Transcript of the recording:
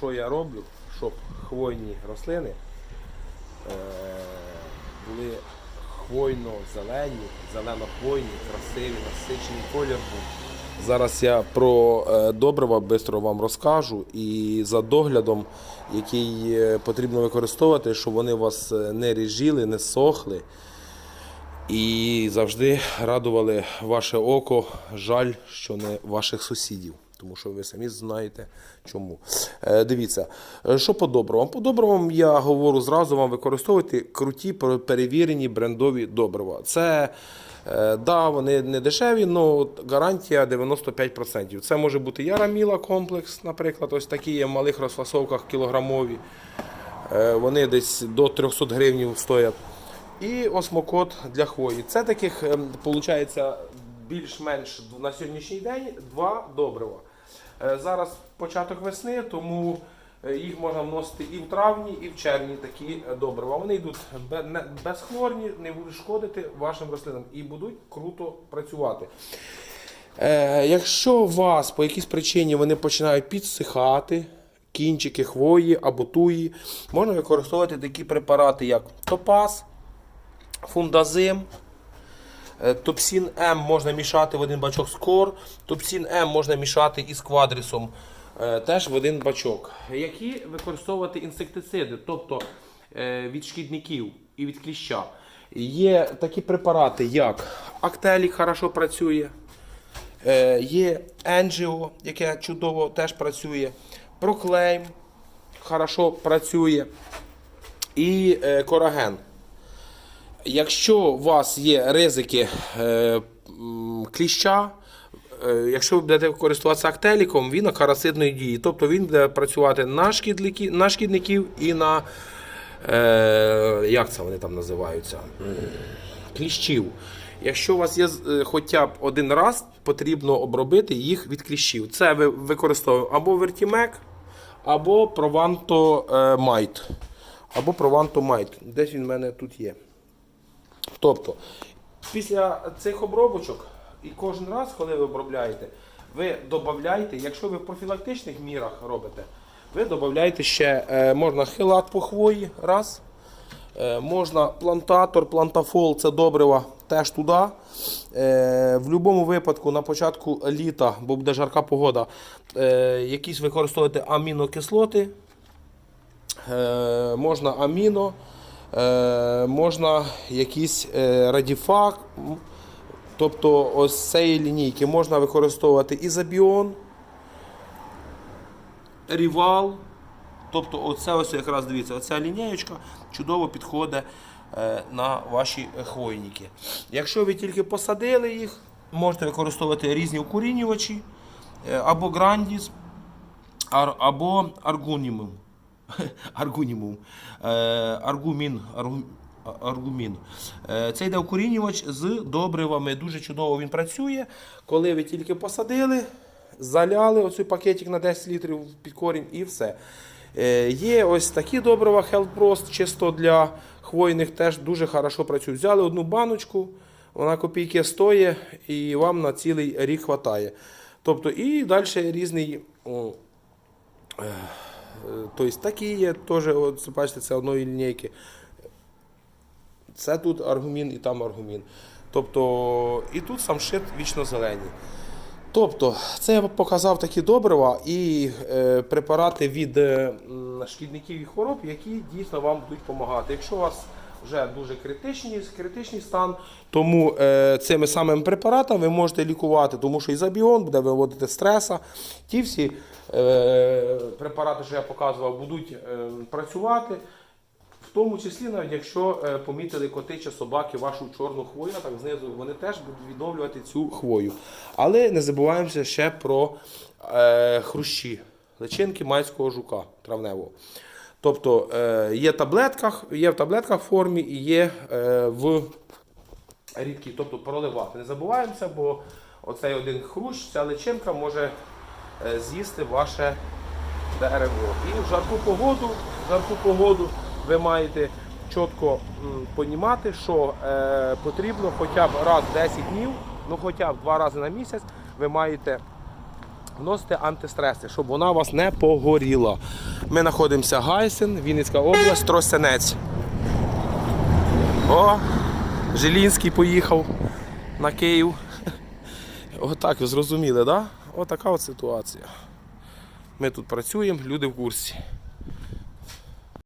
що я роблю, щоб хвойні рослини е, були хвойно-зелені, зелено-хвойні, красиві, насичений колір був. Зараз я про е, добрива швидко вам розкажу і за доглядом, який е, потрібно використовувати, щоб вони вас не ріжіли, не сохли і завжди радували ваше око. Жаль, що не ваших сусідів. Тому що ви самі знаєте чому. Е, дивіться, е, що по добривам? По добривам я говорю зразу вам використовуйте круті перевірені брендові добрива. Це е, да, вони не дешеві, але гарантія 95%. Це може бути Яраміла комплекс, наприклад, ось такі є в малих розфасовках кілограмові. Вони десь до 300 гривень стоять. І осмокот для хвої. Це таких, виходить, більш-менш на сьогоднішній день два добрива. Е, Зараз початок весни, тому е, їх можна вносити і в травні, і в червні такі е, добрива. Вони йдуть безхлорні, не будуть шкодити вашим рослинам і будуть круто працювати. Якщо у вас по якійсь причині вони починають підсихати, кінчики хвої або туї, можна використовувати такі препарати, як топаз, фундазим. Е, Топсін М можна мішати в один бачок з кор. Топсін М можна мішати із квадрисом е, теж в один бачок. Які використовувати інсектициди, тобто е, від шкідників і від кліща. Є такі препарати, як Актелік хорошо працює. Є Енджіо, яке чудово теж працює. Проклейм хорошо працює. І Кораген. Якщо у вас є ризики е, кліща, е, якщо ви будете користуватися актеліком, він акарасидної дії. Тобто він буде працювати на, шкідлики, на шкідників і на. Е, як це вони там називаються? Кліщів. Якщо у вас є е, хоча б один раз, потрібно обробити їх від кліщів. Це ви використовуємо або вертімек, або прованто е, майт. Або прованто майт. Десь він в мене тут є. Тобто, після цих обробочок і кожен раз, коли ви обробляєте, ви додаєте, якщо ви в профілактичних мірах робите, ви додаєте ще е, можна хилат по хвої, раз. Е, можна плантатор, плантафол, це добрива теж туди. Е, в будь-якому випадку на початку літа, бо буде жарка погода, якісь використовуєте амінокислоти. Можна аміно, можна якийсь е, радіфак. Тобто ось цієї лінійки можна використовувати ізобіон, рівал. Тобто оце ось якраз дивіться, оця лінієчка чудово підходить е, на ваші хвойники. Якщо ви тільки посадили їх, можете використовувати різні укорінювачі е, або грандіс, або аргунімум. Аргунімум. Е, аргумін. Аргумін. Е, Це з добривами. Дуже чудово він працює. Коли ви тільки посадили, заляли оцей пакетик на 10 літрів під корінь і все. Е, Є ось такі добрива Health Prost, чисто для хвойних теж дуже хорошо працюють. Взяли одну баночку, вона копійки стоїть і вам на цілий рік вистачає. Тобто і далі різний. Тобто такі є, теж, от, бачите, це одної лінійки. Це тут аргумін і там аргумін. Тобто, і тут сам шит вічно зелені. Тобто, це я показав такі добрива і е, препарати від е, шкідників і хвороб, які дійсно вам будуть допомагати. Якщо у вас вже дуже критичний, критичний стан, тому е, цими самими препаратами ви можете лікувати, тому що ізобіон буде виводити стреса. Ті всі е, препарати, що я показував, будуть е, працювати. В тому числі, навіть якщо е, помітили коти чи собаки вашу чорну хвою, так знизу, вони теж будуть відновлювати цю хвою. Але не забуваємося ще про е, хрущі, личинки майського жука травневого. Тобто е, є, таблетках, є в таблетках формі і є е, в рідкій, тобто проливати. Не забуваємося, бо оцей один хрущ, ця личинка може е, з'їсти ваше дерево. І в жарку погоду, в жарку погоду ви маєте чітко понімати, що потрібно хоча б раз в 10 днів, ну хоча б два рази на місяць, ви маєте вносите антистреси, щоб вона у вас не погоріла. Ми знаходимося Гайсен, Вінницька область, Тростянець. О, Жилінський поїхав на Київ. Отак, ви зрозуміли, так? Да? Отака от ситуація. Ми тут працюємо, люди в курсі.